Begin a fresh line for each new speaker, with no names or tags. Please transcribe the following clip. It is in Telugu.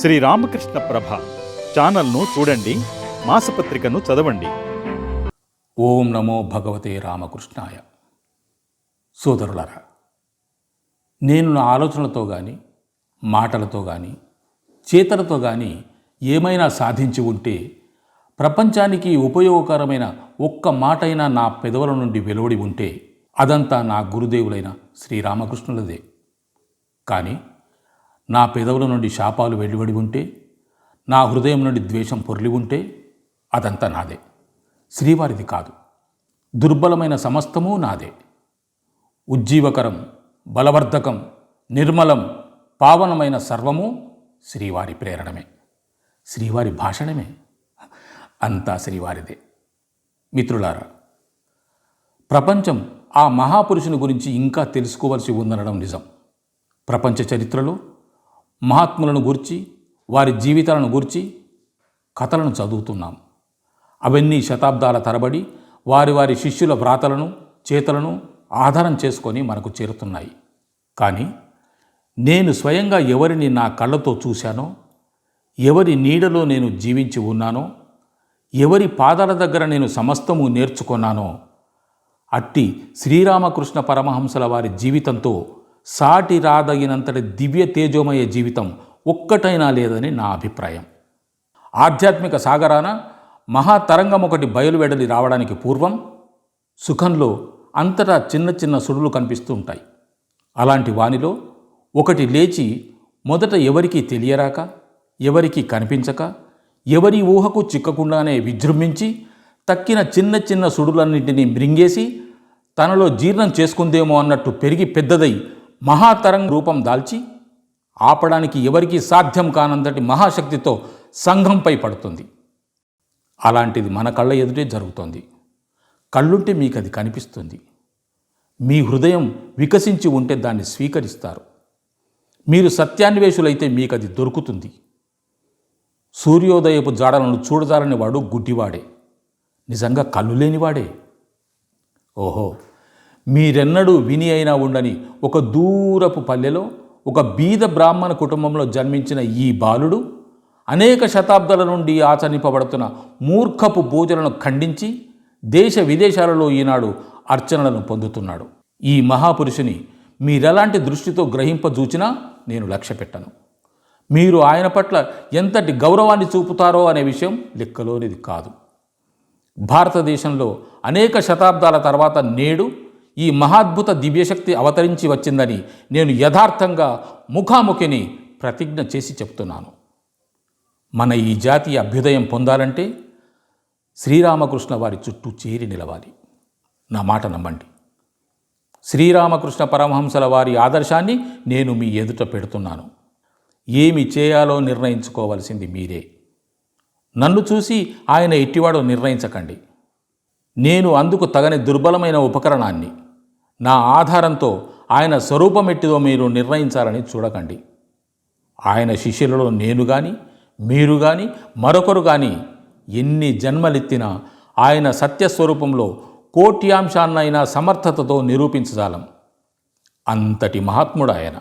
శ్రీ రామకృష్ణ ప్రభ ఛానల్ను చూడండి మాసపత్రికను చదవండి.
ఓం నమో భగవతే రామకృష్ణాయ. సోదరులరా నేను నా ఆలోచనలతో కానీ మాటలతో కానీ చేతలతో కానీ ఏమైనా సాధించి ఉంటే ప్రపంచానికి ఉపయోగకరమైన ఒక్క మాటైనా నా పెదవుల నుండి వెలువడి ఉంటే అదంతా నా గురుదేవులైన శ్రీరామకృష్ణులదే కానీ నా పెదవుల నుండి శాపాలు వెలువడి ఉంటే నా హృదయం నుండి ద్వేషం పొర్లి ఉంటే అదంతా నాదే. శ్రీవారిది కాదు. దుర్బలమైన సమస్తము నాదే. ఉజ్జీవకరం బలవర్ధకం నిర్మలం పావనమైన సర్వము శ్రీవారి ప్రేరణమే. శ్రీవారి భాషణమే. అంతా శ్రీవారిదే. మిత్రులారా ప్రపంచం ఆ మహాపురుషుని గురించి ఇంకా తెలుసుకోవలసి ఉందనడం నిజం. ప్రపంచ చరిత్రలో మహాత్ములను గూర్చి వారి జీవితాలను గూర్చి కథలను చదువుతున్నాం. అవన్నీ శతాబ్దాల తరబడి వారి వారి శిష్యుల వ్రాతలను చేతలను ఆధారం చేసుకొని మనకు చేరుతున్నాయి. కానీ నేను స్వయంగా ఎవరిని నా కళ్ళతో చూశానో ఎవరి నీడలో నేను జీవించి ఉన్నానో ఎవరి పాదాల దగ్గర నేను సమస్తము నేర్చుకున్నానో అట్టి శ్రీరామకృష్ణ పరమహంసల వారి జీవితంతో సాటి రాదగినంతటి దివ్య తేజోమయ జీవితం ఒక్కటైనా లేదని నా అభిప్రాయం. ఆధ్యాత్మిక సాగరాన మహాతరంగం ఒకటి బయలువెడలి రావడానికి పూర్వం సుఖంలో అంతటా చిన్న చిన్న సుడులు కనిపిస్తూ ఉంటాయి. అలాంటి వానిలో ఒకటి లేచి మొదట ఎవరికీ తెలియరాక ఎవరికీ కనిపించక ఎవరి ఊహకు చిక్కకుండానే విజృంభించి తక్కిన చిన్న చిన్న సుడులన్నింటినీ మృంగేసి తనలో జీర్ణం చేసుకుందేమో అన్నట్టు పెరిగి పెద్దదై మహాతరంగ రూపం దాల్చి ఆపడానికి ఎవరికీ సాధ్యం కానంతటి మహాశక్తితో సంఘంపై పడుతుంది. అలాంటిది మన కళ్ళ ఎదుటే జరుగుతోంది. కళ్ళుంటే మీకు అది కనిపిస్తుంది. మీ హృదయం వికసించి ఉంటే దాన్ని స్వీకరిస్తారు. మీరు సత్యాన్వేషులైతే మీకు అది దొరుకుతుంది. సూర్యోదయపు జాడలను చూడజాలని వాడు గుడ్డివాడే. నిజంగా కళ్ళు లేనివాడే. ఓహో! మీరెన్నడూ విని అయినా ఉండని ఒక దూరపు పల్లెలో ఒక బీద బ్రాహ్మణ కుటుంబంలో జన్మించిన ఈ బాలుడు అనేక శతాబ్దాల నుండి ఆచరింపబడుతున్న మూర్ఖపు పూజలను ఖండించి దేశ విదేశాలలో ఈనాడు అర్చనలను పొందుతున్నాడు. ఈ మహాపురుషుని మీరెలాంటి దృష్టితో గ్రహింపజూచినా నేను లక్ష్య పెట్టను. మీరు ఆయన పట్ల ఎంతటి గౌరవాన్ని చూపుతారో అనే విషయం లెక్కలోనిది కాదు. భారతదేశంలో అనేక శతాబ్దాల తర్వాత నేడు ఈ మహాద్భుత దివ్యశక్తి అవతరించి వచ్చిందని నేను యథార్థంగా ముఖాముఖిని ప్రతిజ్ఞ చేసి చెప్తున్నాను. మన ఈ జాతి అభ్యుదయం పొందాలంటే శ్రీరామకృష్ణ వారి చుట్టూ చేరి నిలవాలి. నా మాట నమ్మండి. శ్రీరామకృష్ణ పరమహంసల వారి ఆదర్శాన్ని నేను మీ ఎదుట పెడుతున్నాను. ఏమి చేయాలో నిర్ణయించుకోవలసింది మీరే. నన్ను చూసి ఆయన ఎట్టివాడో నిర్ణయించకండి. నేను అందుకు తగని దుర్బలమైన ఉపకరణాన్ని నా ఆధారంతో ఆయన స్వరూపం ఎట్టిదో మీరు నిర్ణయించాలని చూడకండి. ఆయన శిష్యులలో నేను కానీ మీరు కానీ మరొకరు కానీ ఎన్ని జన్మలెత్తినా ఆయన సత్యస్వరూపంలో కోట్యాంశాన్నైనా సమర్థతతో నిరూపించజాలం అంతటి మహాత్ముడు ఆయన.